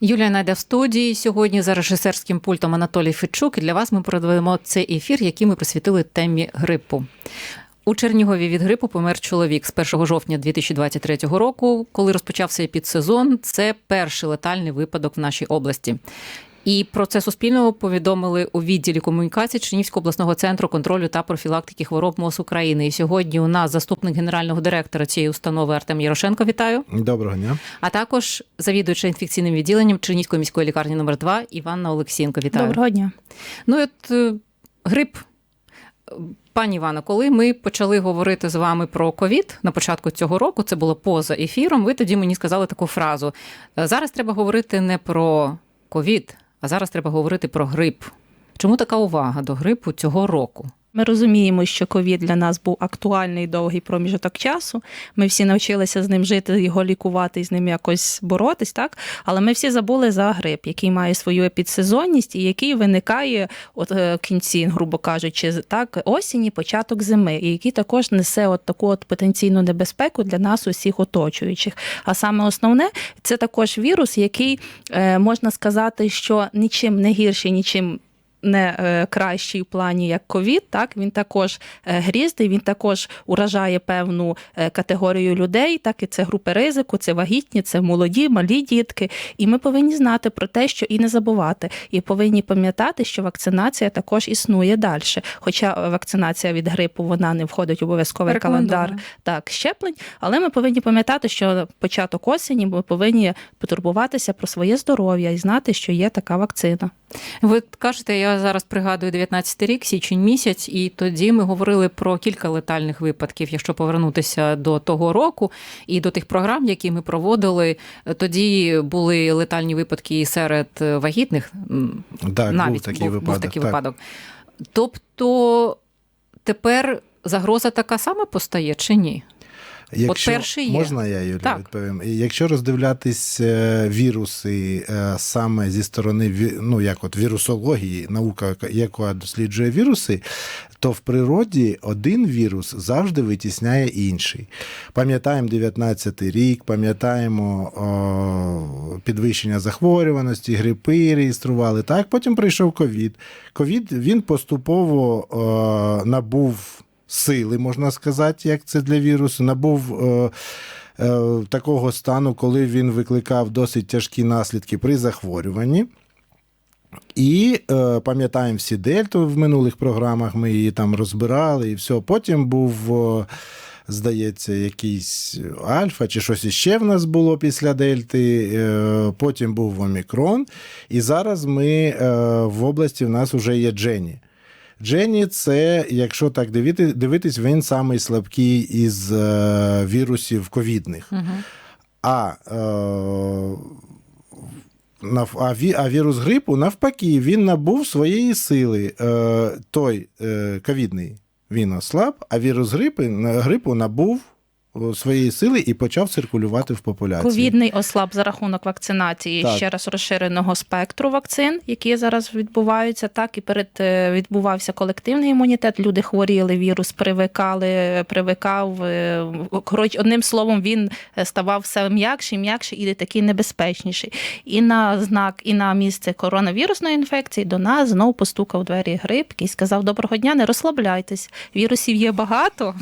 Юлія Найда в студії сьогодні за режисерським пультом Анатолій Федчук. І для вас ми проведемо цей ефір, який ми присвятили темі грипу. У Чернігові від грипу помер чоловік з 1 жовтня 2023 року, коли розпочався підсезон. Це перший летальний випадок в нашій області. І про це суспільного повідомили у відділі комунікації Чернівського обласного центру контролю та профілактики хвороб МОЗ України. І сьогодні у нас заступник генерального директора цієї установи Артем Ярошенко. Вітаю. Доброго дня. А також завідуюча інфекційним відділенням Чернівської міської лікарні номер 2 Іванна Олексієнко. Вітаю. Доброго дня. Ну і от е, грип. Пані Івано, коли ми почали говорити з вами про ковід на початку цього року, це було поза ефіром. Ви тоді мені сказали таку фразу: «Е, зараз треба говорити не про ковід, а зараз треба говорити про грип. Чому така увага до грипу цього року? Ми розуміємо, що ковід для нас був актуальний довгий проміжок часу. Ми всі навчилися з ним жити, його лікувати і з ним якось боротись, так але ми всі забули за грип, який має свою епідсезонність і який виникає от е, в кінці, грубо кажучи, так осені, початок зими, і який також несе от таку от потенційну небезпеку для нас, усіх оточуючих. А саме основне це також вірус, який е, можна сказати, що нічим не гірший, нічим не е, кращий в плані як ковід, так він також е, грізний, він також уражає певну е, категорію людей, так і це групи ризику, це вагітні, це молоді, малі дітки. І ми повинні знати про те, що і не забувати, і повинні пам'ятати, що вакцинація також існує далі. Хоча вакцинація від грипу вона не входить в обов'язковий календар так щеплень, але ми повинні пам'ятати, що початок осені ми повинні потурбуватися про своє здоров'я і знати, що є така вакцина. Ви кажете, я зараз пригадую 19 рік, січень місяць, і тоді ми говорили про кілька летальних випадків, якщо повернутися до того року і до тих програм, які ми проводили. Тоді були летальні випадки і серед вагітних. Так, навіть був такий був, випадок. був такий так. випадок. Тобто тепер загроза така сама постає чи ні? Якщо перший є. можна, я Так. відповім. Якщо роздивлятись е, віруси е, саме зі сторони ну як от вірусології, наука, яка- яка досліджує віруси, то в природі один вірус завжди витісняє інший. Пам'ятаємо 19-й рік, пам'ятаємо о, підвищення захворюваності, грипи реєстрували. Так, потім прийшов ковід. Ковід він поступово о, набув сили, можна сказати, як це для вірусу, набув. е, е, Такого стану, коли він викликав досить тяжкі наслідки при захворюванні. І е, пам'ятаємо всі дельту в минулих програмах, ми її там розбирали, і все. Потім був, е, здається, якийсь альфа чи щось іще в нас було після дельти. Е, потім був омікрон. І зараз ми е, в області в нас вже є Джені. Джені це, якщо так дивити, дивитись, він самий слабкий із е, вірусів ковідних. Угу. А, е, а, вірус грипу, навпаки, він набув своєї сили. Е, той е, ковідний він ослаб, а вірус грипу набув своєї сили і почав циркулювати в популяції. Ковідний ослаб за рахунок вакцинації Так. ще раз розширеного спектру вакцин, які зараз відбуваються. Так і перед е, відбувався колективний імунітет. Люди хворіли, вірус привикали, привикав. е, Коротше, одним словом, він е, ставав все м'якший, м'якший і такий небезпечніший. І на знак, і на місце коронавірусної інфекції до нас знов постукав у двері грип, який сказав: Доброго дня, не розслабляйтесь. Вірусів є багато,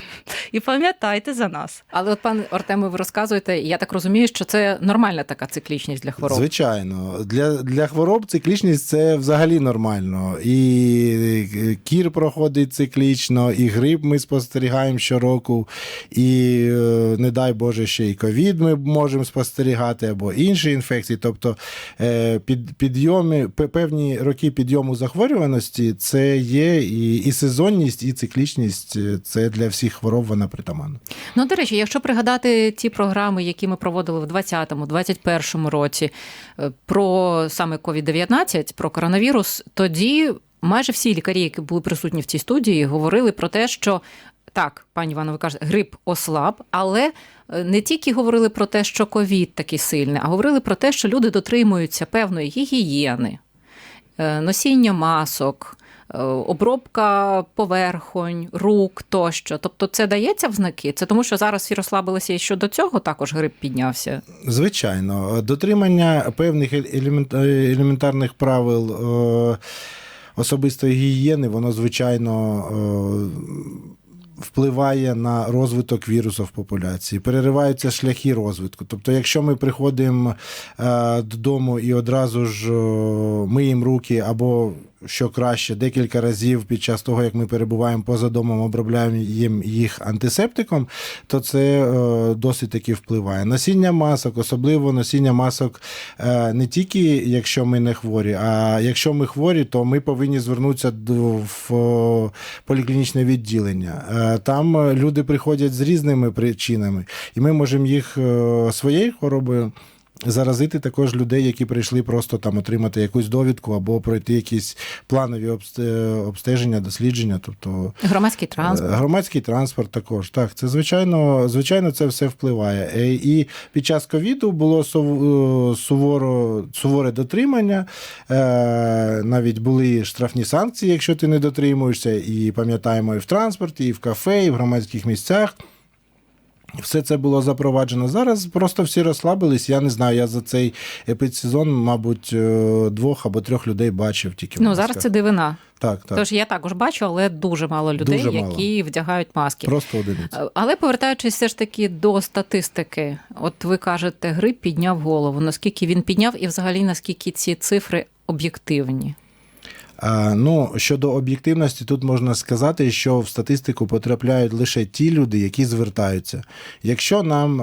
і пам'ятайте за нас. Але от пан Артеме, ви розказуєте, я так розумію, що це нормальна така циклічність для хвороб. Звичайно, для, для хвороб циклічність це взагалі нормально. І е, кір проходить циклічно, і грип ми спостерігаємо щороку, і, е, не дай Боже, ще й ковід ми можемо спостерігати, або інші інфекції. Тобто е, під, підйоми, певні роки підйому захворюваності це є і, і сезонність, і циклічність. Це для всіх хвороб вона притаманна. Ну, до речі, якщо пригадати ті програми, які ми проводили в 2020, 2021 році е, про саме COVID-19, про коронавірус, тоді майже всі лікарі, які були присутні в цій студії, говорили про те, що так, пані Івано, ви кажете, грип ослаб, але е, не тільки говорили про те, що ковід такий сильний, а говорили про те, що люди дотримуються певної гігієни, е, носіння масок. Е, обробка поверхонь, рук тощо. Тобто це дається в знаки? Це тому, що зараз всі розслабилися і що до цього також грип піднявся. Звичайно, дотримання певних е, елементарних правил е, особистої гігієни, воно звичайно. Впливає на розвиток вірусу в популяції, перериваються шляхи розвитку. Тобто, якщо ми приходимо додому і одразу ж е, миємо руки, або що краще, декілька разів під час того, як ми перебуваємо поза домом, обробляємо їх антисептиком, то це е, досить таки впливає. Носіння масок, особливо носіння масок е, не тільки якщо ми не хворі, а якщо ми хворі, то ми повинні звернутися до е, поліклінічне відділення. Там люди приходять з різними причинами, і ми можемо їх своєю хворобою. Заразити також людей, які прийшли просто там отримати якусь довідку або пройти якісь планові обстеження, дослідження. Тобто Громадський транспорт. Е, Громадський транспорт також. Так, це звичайно, звичайно, це все впливає. Е, І під час ковіду було е, суворо, суворе дотримання. Е, Навіть були штрафні санкції, якщо ти не дотримуєшся, і пам'ятаємо і в транспорті, і в кафе, і в громадських місцях. Все це було запроваджено. Зараз просто всі розслабились. Я не знаю, я за цей епідсезон, мабуть, е, двох або трьох людей бачив тільки. в Ну масках. зараз це дивина. так, так. Тож я також бачу, але дуже мало людей, Дуже мало. які вдягають маски. Просто одиниці. Е, Але повертаючись все ж таки до статистики, от ви кажете, грип підняв голову. Наскільки він підняв, і взагалі наскільки ці цифри об'єктивні? Ну, щодо об'єктивності, тут можна сказати, що в статистику потрапляють лише ті люди, які звертаються. Якщо нам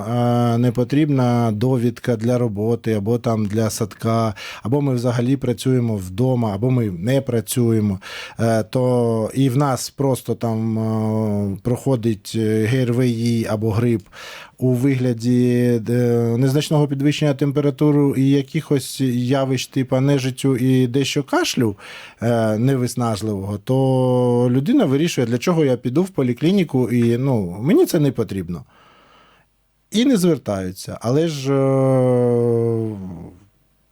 не потрібна довідка для роботи, або там для садка, або ми взагалі працюємо вдома, або ми не працюємо, е, то і в нас просто там проходить е, ГРВІ або грип у вигляді е, незначного підвищення температури і якихось явищ типу нежиттю і дещо кашлю е, невиснажливого, то людина вирішує, для чого я піду в поліклініку, і ну, мені це не потрібно. І не звертаються. Але ж е,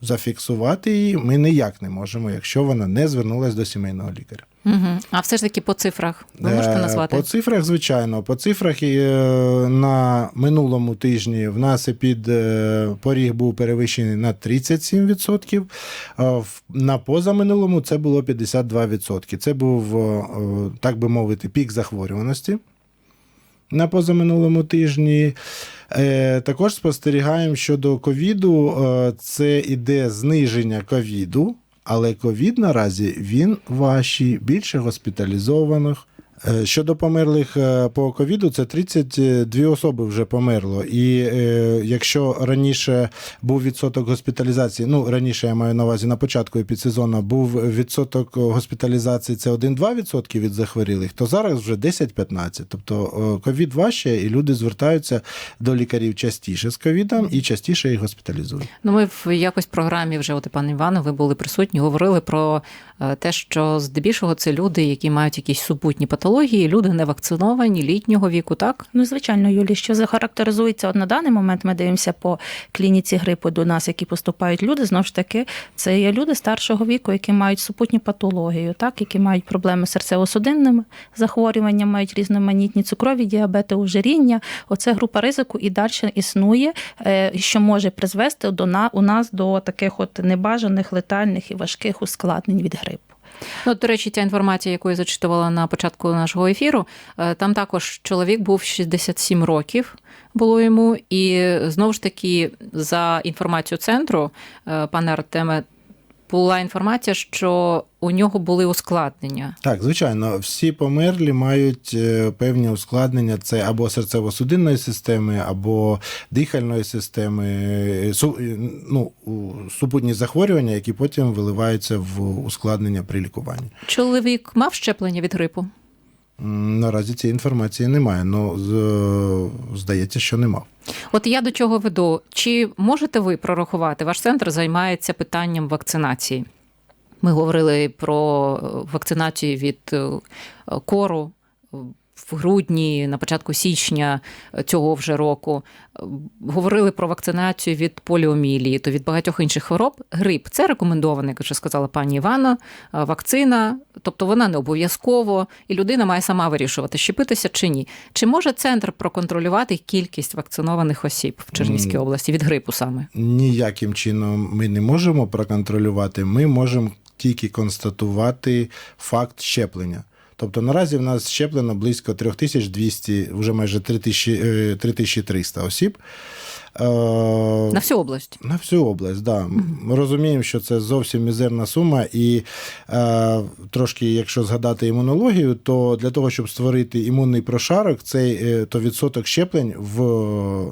зафіксувати її ми ніяк не можемо, якщо вона не звернулася до сімейного лікаря. Угу. А все ж таки по цифрах ви можете Е, назвати? По цифрах, звичайно. По цифрах е, на минулому тижні в нас епід е, поріг був перевищений на 37%. а На позаминулому це було 52%. Це був, так би мовити, пік захворюваності. На позаминулому тижні також спостерігаємо щодо ковіду. е, Це іде зниження ковіду, але ковід наразі він важчий, більше госпіталізованих. Е, Щодо померлих е, по ковіду, це 32 особи вже померло. І е, якщо раніше був відсоток госпіталізації, ну раніше я маю на увазі на початку епідсезону, був відсоток госпіталізації це 1-2% від захворілих, то зараз вже 10-15. Тобто е, ковід важче, і люди звертаються до лікарів частіше з ковідом і частіше їх госпіталізують. Ну, ми в якось програмі вже, от пан Іван, ви були присутні, говорили про те, що здебільшого це люди, які мають якісь супутні патології, люди не вакциновані, літнього віку, так? Ну, звичайно, Юлі, що захарактеризується на даний момент, ми дивимося по клініці грипу до нас, які поступають люди. Знову ж таки, це є люди старшого віку, які мають супутні патологію, так, які мають проблеми з серцево-судинними захворюваннями, мають різноманітні цукрові діабети, ожиріння. Оце група ризику і далі існує, е, що може призвести до у нас до таких от небажаних, летальних і важких ускладнень від грипу. Ну, до речі, ця інформація, яку я зачитувала на початку нашого ефіру, е, там також чоловік був 67 років. Було йому, і знову ж таки, за інформацією центру, е, пане Артеме, була інформація, що у нього були ускладнення. Так, звичайно, всі померлі мають е, певні ускладнення: це або серцево-судинної системи, або дихальної системи, е, е, ну, супутні захворювання, які потім виливаються в ускладнення при лікуванні. Чоловік мав щеплення від грипу? Наразі цієї інформації немає, але здається, що нема. От я до чого веду. Чи можете ви прорахувати? Ваш центр займається питанням вакцинації. Ми говорили про е, вакцинацію від е, кору. В грудні, на початку січня цього вже року е, говорили про вакцинацію від поліомілії, то від багатьох інших хвороб. Грип це рекомендована, як вже сказала пані Івана, е, вакцина, тобто вона не обов'язково, і людина має сама вирішувати, щепитися чи ні. Чи може центр проконтролювати кількість вакцинованих осіб в Чернігівській області від грипу саме? Ніяким чином ми не можемо проконтролювати, ми можемо тільки констатувати факт щеплення. Тобто наразі в нас щеплено близько 3200, вже майже 3000, е, 3300 осіб. Е, На всю область. На всю область, да. Ми розуміємо, що це зовсім мізерна сума, і е, трошки, якщо згадати імунологію, то для того, щоб створити імунний прошарок, цей е, то відсоток щеплень в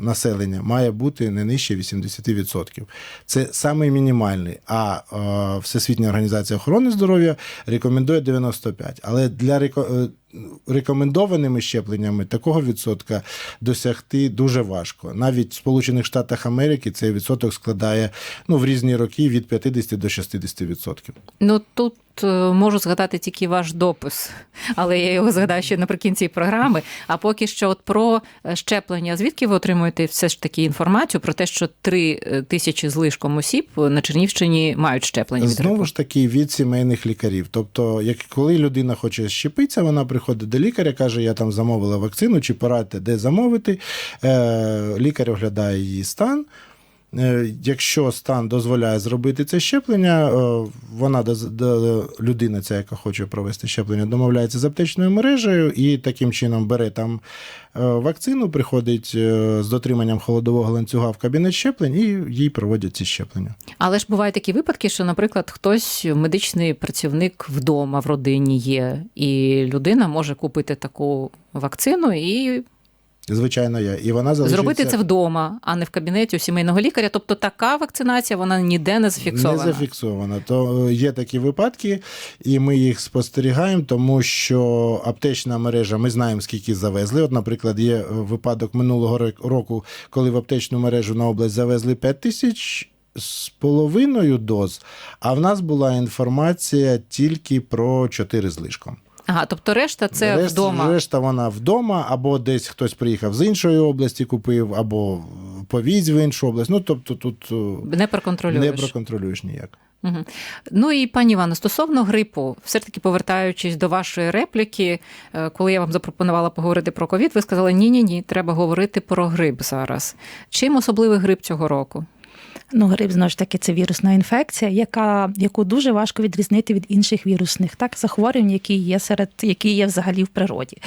населення має бути не нижче 80%. Це самий мінімальний. А е, Всесвітня організація охорони здоров'я рекомендує 95%. Але для реко- е, рекомендованими щепленнями такого відсотка досягти дуже важко. Навіть в Сполучених Штатах Америки цей відсоток складає ну, в різні роки від 50 до 60%. Ну тут можу згадати тільки ваш допис, але я його згадаю ще наприкінці програми. А поки що, от про е, щеплення, звідки ви отримуєте все ж таки інформацію про те, що три е, тисячі з лишком осіб на Чернівщині мають щеплення від Знову ж таки від сімейних лікарів. Тобто, як коли людина хоче щепитися, вона приходить до лікаря, каже: Я там замовила вакцину, чи порадьте, де замовити. Е, лікар оглядає її стан. Е, Якщо стан дозволяє зробити це щеплення, е, вона людина, ця, яка хоче провести щеплення, домовляється з аптечною мережею і таким чином бере там е, вакцину, приходить з дотриманням холодового ланцюга в кабінет щеплень і їй проводять ці щеплення. Але ж бувають такі випадки, що, наприклад, хтось медичний працівник вдома в родині є, і людина може купити таку вакцину і Звичайно, я. І вона залишиться... зробити це вдома, а не в кабінеті у сімейного лікаря. Тобто така вакцинація вона ніде не зафіксована. Не зафіксовано. То е, є такі випадки, і ми їх спостерігаємо, тому що аптечна мережа, ми знаємо, скільки завезли. От, наприклад, є е, випадок минулого рок- року, коли в аптечну мережу на область завезли 5 тисяч. З половиною доз, а в нас була інформація тільки про 4 з лишком. Ага, тобто решта це Решт- вдома. Решта вона вдома, або десь хтось приїхав з іншої області, купив, або повіз в іншу область. Ну тобто тут е, Не проконтролюєш. не проконтролюєш ніяк. Угу. Ну і пані Івано, стосовно грипу, все ж таки повертаючись до вашої репліки, е, коли я вам запропонувала поговорити про ковід, ви сказали ні, ні, ні, треба говорити про грип зараз. Чим особливий грип цього року? Ну, грип знову ж таки це вірусна інфекція, яка яку дуже важко відрізнити від інших вірусних так захворювань, які є серед які є взагалі в природі.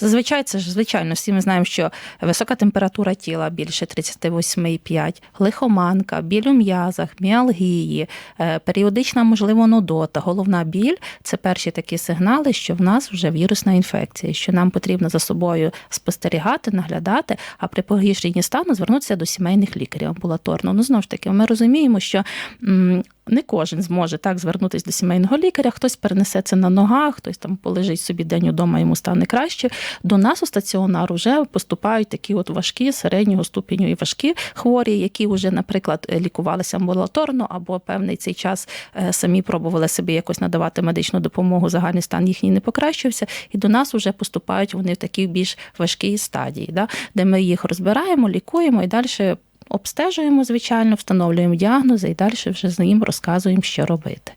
Зазвичай це ж звичайно, всі ми знаємо, що висока температура тіла більше 38,5, лихоманка, біль у м'язах, міалгії, е, періодична, можливо, нудота, головна біль це перші такі сигнали, що в нас вже вірусна інфекція, що нам потрібно за собою спостерігати, наглядати, а при погіршенні стану звернутися до сімейних лікарів амбулаторно. Ну знову ж таки, ми розуміємо, що. Не кожен зможе так звернутися до сімейного лікаря, хтось перенесе це на ногах, хтось там полежить собі день удома, йому стане краще. До нас у стаціонар вже поступають такі от важкі, середнього ступеню і важкі хворі, які вже, наприклад, лікувалися амбулаторно або певний цей час е, самі пробували собі якось надавати медичну допомогу, загальний стан їхній не покращився. І до нас вже поступають вони в такій більш важкій стадії, да, де ми їх розбираємо, лікуємо і далі. Обстежуємо, звичайно, встановлюємо діагнози і далі вже з ним розказуємо, що робити.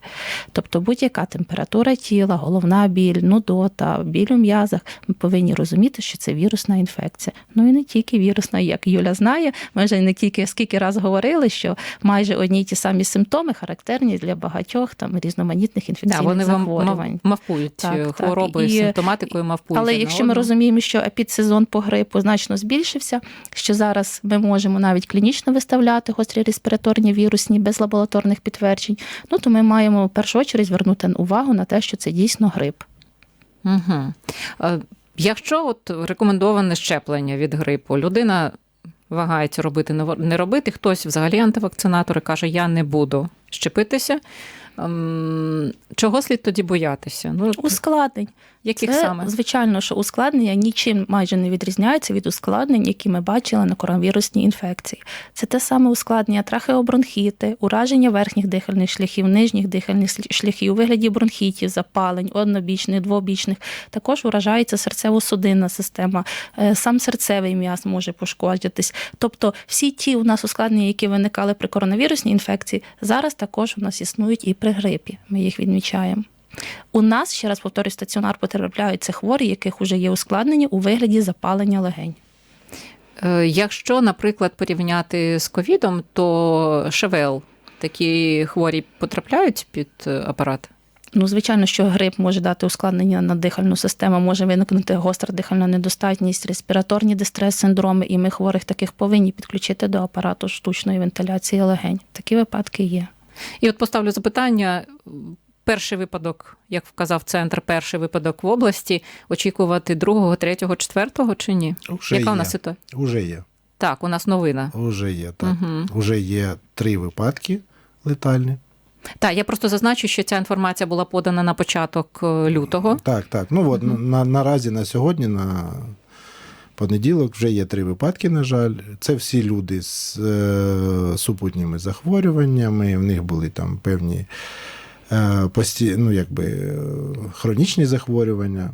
Тобто будь-яка температура тіла, головна біль, нудота, біль у м'язах, ми повинні розуміти, що це вірусна інфекція. Ну і не тільки вірусна, як Юля знає. Ми вже не тільки скільки раз говорили, що майже одні й ті самі симптоми характерні для багатьох там різноманітних Да, інфекційних вони захворювань. мав- мавпують Так, е, так. хвороби І- симптоматикою мавпують. Але якщо ми розуміємо, що епідсезон по грипу значно збільшився, що зараз ми можемо навіть клінічно виставляти гострі респіраторні вірусні без лабораторних підтверджень, ну то ми маємо в першу чергу звернути увагу на те, що це дійсно грип. Угу. Якщо от рекомендоване щеплення від грипу, людина вагається робити не робити, хтось взагалі антивакцинатори каже, я не буду щепитися. Ем, Чого слід тоді боятися? Ну, Ускладнень. яких Це, саме? звичайно, що ускладнення нічим майже не відрізняється від ускладнень, які ми бачили на коронавірусній інфекції. Це те саме ускладнення трахеобронхіти, ураження верхніх дихальних шляхів, нижніх дихальних шляхів у вигляді бронхітів, запалень, однобічних, двобічних. Також уражається серцево-судинна система, е, сам серцевий м'яз може пошкодитись. Тобто всі ті у нас ускладнення, які виникали при коронавірусній інфекції, зараз також у нас існують і при грипі. Ми їх відмічаємо. У нас, ще раз повторюю, стаціонар потрапляються хворі, яких вже є ускладнення у вигляді запалення легень. Е, Якщо, наприклад, порівняти з ковідом, то ШВЛ такі хворі потрапляють під е, апарат? Ну, звичайно, що грип може дати ускладнення на дихальну систему, може виникнути гостра дихальна недостатність, респіраторні дистрес-синдроми, і ми хворих таких повинні підключити до апарату штучної вентиляції легень. Такі випадки є. І от поставлю запитання. Перший випадок, як вказав центр, перший випадок в області, очікувати другого, третього, четвертого чи ні? Уже Яка є. у нас ситуація? Уже є. Так, у нас новина. Уже є, так. Угу. Уже є три випадки летальні. Так, я просто зазначу, що ця інформація була подана на початок е, лютого. Так, так. Ну от на, наразі на сьогодні, на понеділок, вже є три випадки, на жаль. Це всі люди з е, супутніми захворюваннями. В них були там певні е, пості, ну, якби, е, хронічні захворювання.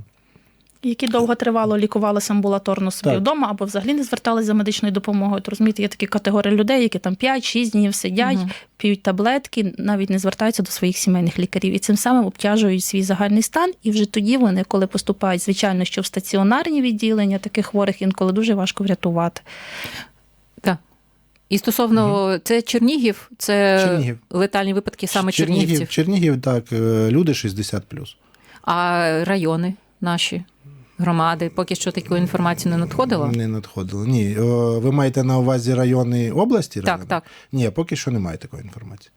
Які довго тривало лікувалися амбулаторно собі Так. вдома або взагалі не зверталися за медичною допомогою. То розумієте, є такі категорії людей, які там 5-6 днів сидять, Мгм. п'ють таблетки, навіть не звертаються до своїх сімейних лікарів і цим самим обтяжують свій загальний стан. І вже тоді вони, коли поступають, звичайно, що в стаціонарні відділення таких хворих інколи дуже важко врятувати. Так. І стосовно це Чернігів, це Чернігів. летальні випадки саме Чернігів, чернігівців. Чернігів, так, е, люди 60 А райони наші громади, поки що таку інформації не надходило. Не надходило. Ні. Ви маєте на увазі райони області? Так, райони? так. Ні, поки що немає такої інформації.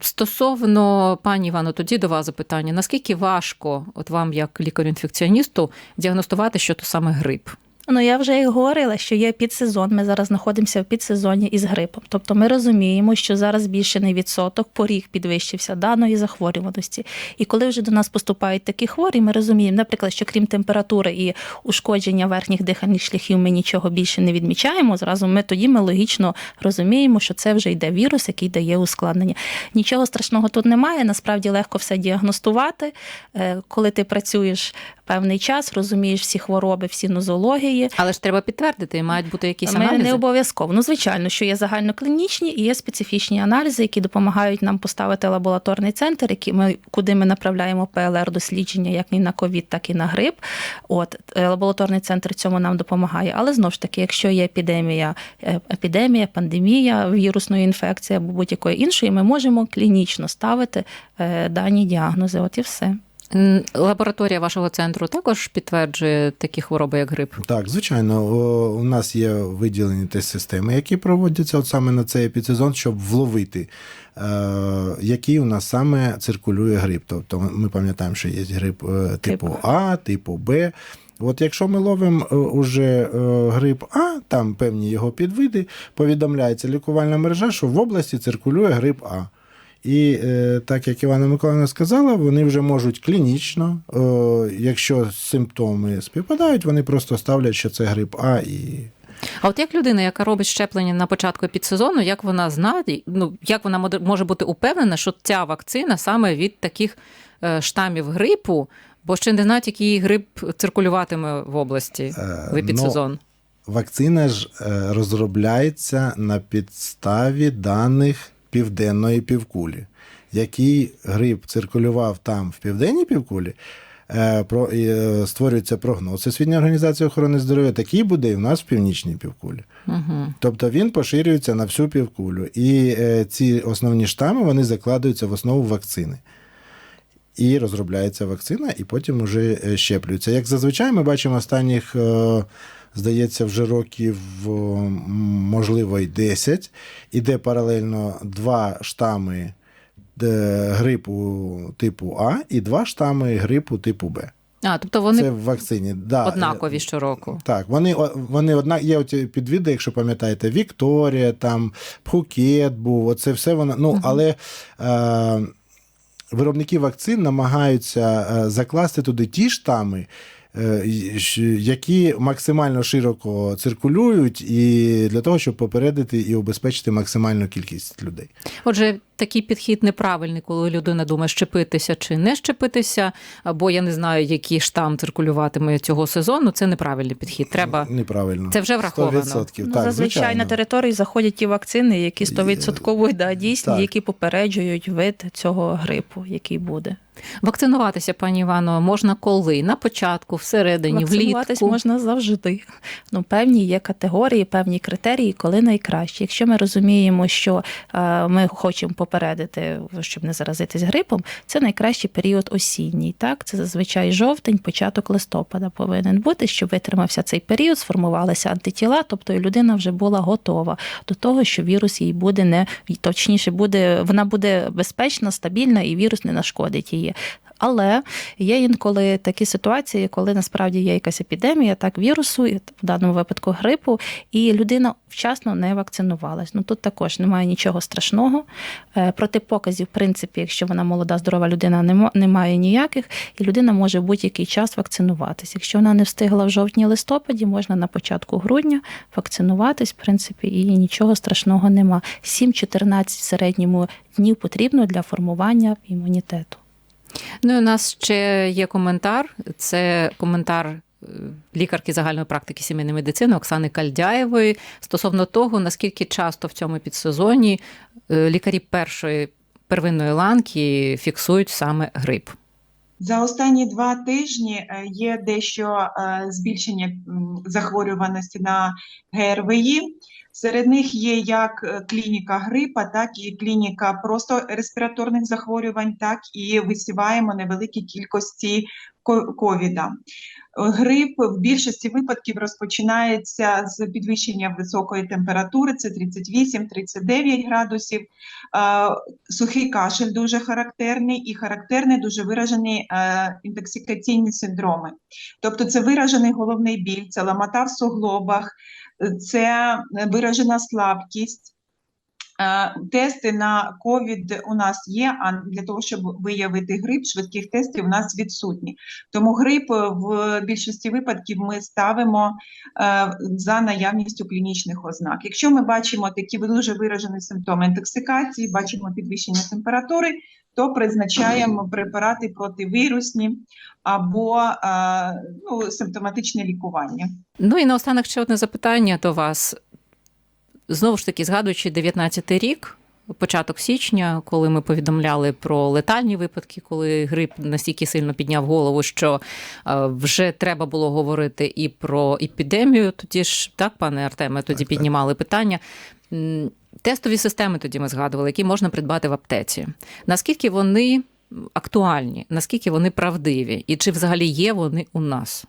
Стосовно пані Івано, тоді до вас запитання: наскільки важко, от вам, як лікарю-інфекціоністу, діагностувати, що то саме грип? Ну я вже і говорила, що є підсезон. Ми зараз знаходимося в підсезоні із грипом. Тобто ми розуміємо, що зараз збільшений відсоток, поріг підвищився даної захворюваності. І коли вже до нас поступають такі хворі, ми розуміємо, наприклад, що крім температури і ушкодження верхніх дихальних шляхів, ми нічого більше не відмічаємо. Зразу ми тоді ми логічно розуміємо, що це вже йде вірус, який дає ускладнення. Нічого страшного тут немає. Насправді легко все діагностувати. Е, Коли ти працюєш певний час, розумієш всі хвороби, всі нозології. Але ж треба підтвердити, мають бути якісь Ми аналізи. не обов'язково. Ну, звичайно, що є загальноклінічні і є специфічні аналізи, які допомагають нам поставити лабораторний центр, які ми, куди ми направляємо ПЛР-дослідження як і на ковід, так і на грип. От е, лабораторний центр цьому нам допомагає. Але знову ж таки, якщо є епідемія, е, епідемія, пандемія вірусної інфекції або будь-якої іншої, ми можемо клінічно ставити е, дані діагнози. От і все. Лабораторія вашого центру також підтверджує такі хвороби, як грип. Так, звичайно, у нас є виділені тест-системи, які проводяться от саме на цей епідсезон, щоб вловити, е, який у нас саме циркулює грип. Тобто ми пам'ятаємо, що є грип е, типу. А, типу Б. От якщо ми ловимо е, уже грип А, там певні його підвиди, повідомляється лікувальна мережа, що в області циркулює грип А. І е, так як Івана Миколаївна сказала, вони вже можуть клінічно, е, якщо симптоми співпадають, вони просто ставлять, що це грип А і А от як людина, яка робить щеплення на початку підсезону, як вона знає, ну як вона може бути упевнена, що ця вакцина саме від таких е, штамів грипу, бо ще не знають, який грип циркулюватиме в області в епідсезон. Вакцина ж розробляється на підставі даних південної півкулі. Який грип циркулював там в південній півкулі, е, про, е, створюється прогноз Всесвітньої організації охорони здоров'я, такий буде і в нас в північній півкулі. Угу. Тобто він поширюється на всю півкулю. І е, ці основні штами вони закладаються в основу вакцини. І розробляється вакцина, і потім вже е, щеплюються. Як зазвичай, ми бачимо останніх, здається, вже років, е, можливо, й 10, іде паралельно два штами е, грипу типу А і два штами грипу типу Б. А, тобто вони Це в вакцині. Да. однакові щороку. Так, вони, вони одна є оці підвіди, якщо пам'ятаєте, Вікторія, там Пхукет був, оце все воно. Ну, але е, виробники вакцин намагаються е, закласти туди ті штами, е, які максимально широко циркулюють, і для того, щоб попередити і обезпечити максимальну кількість людей. Отже, такий підхід неправильний, коли людина думає щепитися чи не щепитися, або я не знаю, який штам циркулюватиме цього сезону. Це неправильний підхід. Треба неправильно. Це вже враховано. 100%. Ну, так, зазвичай звичайно. на території заходять ті вакцини, які 100% да, дійсні, так. які попереджують вид цього грипу, який буде. вакцинуватися, пані Івано, можна коли? На початку, всередині, Вакцинуватись влітку. можна завжди. Ну, певні є категорії, певні критерії, коли найкраще. Якщо ми розуміємо, що е, ми хочемо попередити, щоб не заразитись грипом, це найкращий період осінній. Так, це зазвичай жовтень, початок листопада повинен бути, щоб витримався цей період, сформувалися антитіла, тобто і людина вже була готова до того, що вірус їй буде не точніше, буде вона буде безпечна, стабільна і вірус не нашкодить її. Але є інколи такі ситуації, коли насправді є якась епідемія, так вірусу, в даному випадку грипу, і людина вчасно не вакцинувалась. Ну тут також немає нічого страшного. Е, Протипоказів, в принципі, якщо вона молода, здорова людина, нема- немає ніяких, і людина може будь-який час вакцинуватись. Якщо вона не встигла в жовтні-листопаді, можна на початку грудня вакцинуватись, в принципі, і нічого страшного нема. 7-14 середньому днів потрібно для формування імунітету. Ну, і у нас ще є коментар. Це коментар е, лікарки загальної практики сімейної медицини Оксани Кальдяєвої стосовно того, наскільки часто в цьому підсезоні е, лікарі першої первинної ланки фіксують саме грип. За останні два тижні е, є дещо збільшення захворюваності на ГРВІ. Серед них є як е, клініка грипа, так і клініка просто респіраторних захворювань, так і висіваємо невеликі кількості ко- ковіда. Грип в більшості випадків розпочинається з підвищення високої температури, це 38-39 градусів. Сухий кашель дуже характерний і характерний дуже виражені е, інтоксикаційні синдроми. Тобто це виражений головний біль, це ламота в суглобах, це виражена слабкість. Е, Тести на ковід у нас є, а для того, щоб виявити грип, швидких тестів у нас відсутні. Тому грип в більшості випадків ми ставимо е, за наявністю клінічних ознак. Якщо ми бачимо такі дуже виражені симптоми інтоксикації, бачимо підвищення температури, то призначаємо препарати противірусні або е, ну, симптоматичне лікування. Ну і наостанок ще одне запитання до вас. Знову ж таки, згадуючи 19-й рік, початок січня, коли ми повідомляли про летальні випадки, коли грип настільки сильно підняв голову, що е, вже треба було говорити і про епідемію. Тоді ж так, пане Артеме, тоді Так, так. піднімали питання. Тестові системи тоді ми згадували, які можна придбати в аптеці. Наскільки вони актуальні, наскільки вони правдиві, і чи взагалі є вони у нас?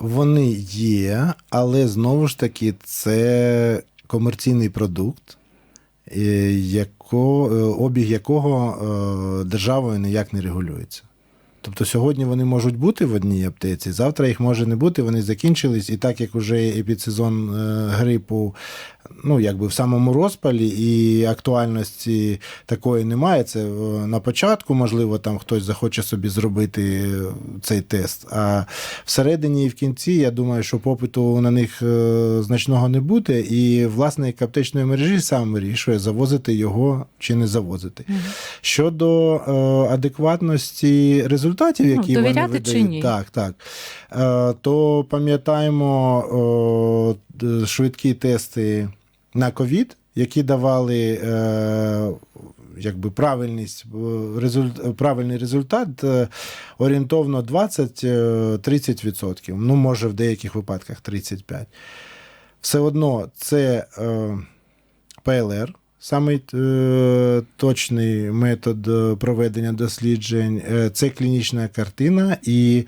Вони є, але знову ж таки це комерційний продукт, е, яко, е, обіг якого е, державою ніяк не регулюється. Тобто сьогодні вони можуть бути в одній аптеці, завтра їх може не бути, вони закінчились, і так як уже епідсезон е, грипу ну, якби в самому розпалі і актуальності такої немає. Це е, на початку, можливо, там хтось захоче собі зробити цей тест. А всередині і в кінці, я думаю, що попиту на них е, значного не буде, і власник аптечної мережі сам вирішує, завозити його чи не завозити. Щодо е, адекватності результатів, Ну, які вони довіряти видають, чи ні? так, так. Е, то пам'ятаємо швидкі тести на ковід, які давали е, якби правильність, результ, правильний результат е, орієнтовно 20-30%. Ну, може, в деяких випадках 35%. Все одно це ПЛР, самий е, точний метод е, проведення досліджень, е, це клінічна картина і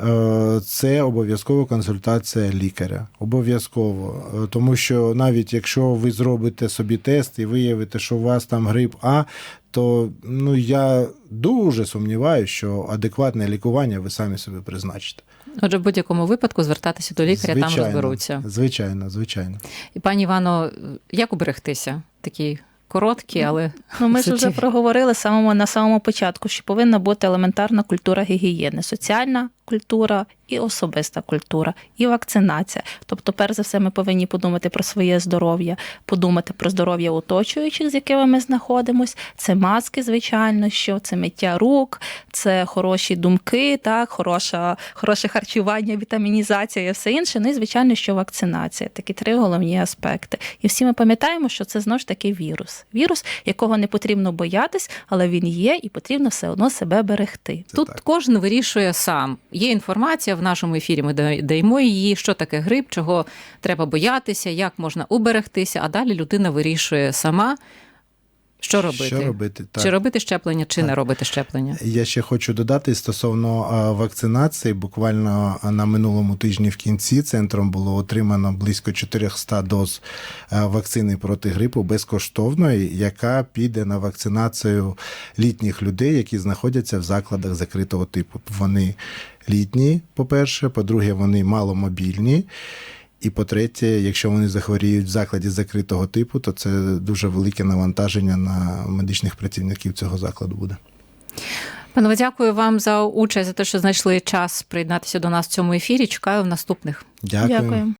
е, це обов'язково консультація лікаря. Обов'язково. Е, Тому що навіть якщо ви зробите собі тест і виявите, що у вас там грип А, то ну, я дуже сумніваюся, що адекватне лікування ви самі собі призначите. Отже, в будь-якому випадку звертатися до лікаря, там розберуться. Звичайно, звичайно. І пані Івано, як уберегтися в такий короткі, але Ну, ми ж вже проговорили самому на самому початку, що повинна бути елементарна культура гігієни, соціальна культура і особиста культура, і вакцинація. Тобто, перш за все, ми повинні подумати про своє здоров'я, подумати про здоров'я оточуючих, з якими ми знаходимось. Це маски, звичайно, що це миття рук, це хороші думки, так, хороша, хороше харчування, вітамінізація і все інше. Ну і звичайно, що вакцинація. Такі три головні аспекти. І всі ми пам'ятаємо, що це знову ж таки вірус. Вірус, якого не потрібно боятись, але він є, і потрібно все одно себе берегти. Це Тут так. кожен вирішує сам. Є інформація в нашому ефірі. Ми да- даємо її, що таке грип, чого треба боятися, як можна уберегтися. А далі людина вирішує сама, що робити. Що робити? Так. Чи робити щеплення, чи Так. не робити щеплення. Я ще хочу додати стосовно вакцинації. Буквально на минулому тижні в кінці центром було отримано близько 400 доз вакцини проти грипу безкоштовної, яка піде на вакцинацію літніх людей, які знаходяться в закладах закритого типу. Вони літні, по-перше, по-друге, вони маломобільні. І по-третє, якщо вони захворіють в закладі закритого типу, то це дуже велике навантаження на медичних працівників цього закладу буде. Панове, дякую вам за участь, за те, що знайшли час приєднатися до нас в цьому ефірі. Чекаю в наступних. Дякую. Дякую.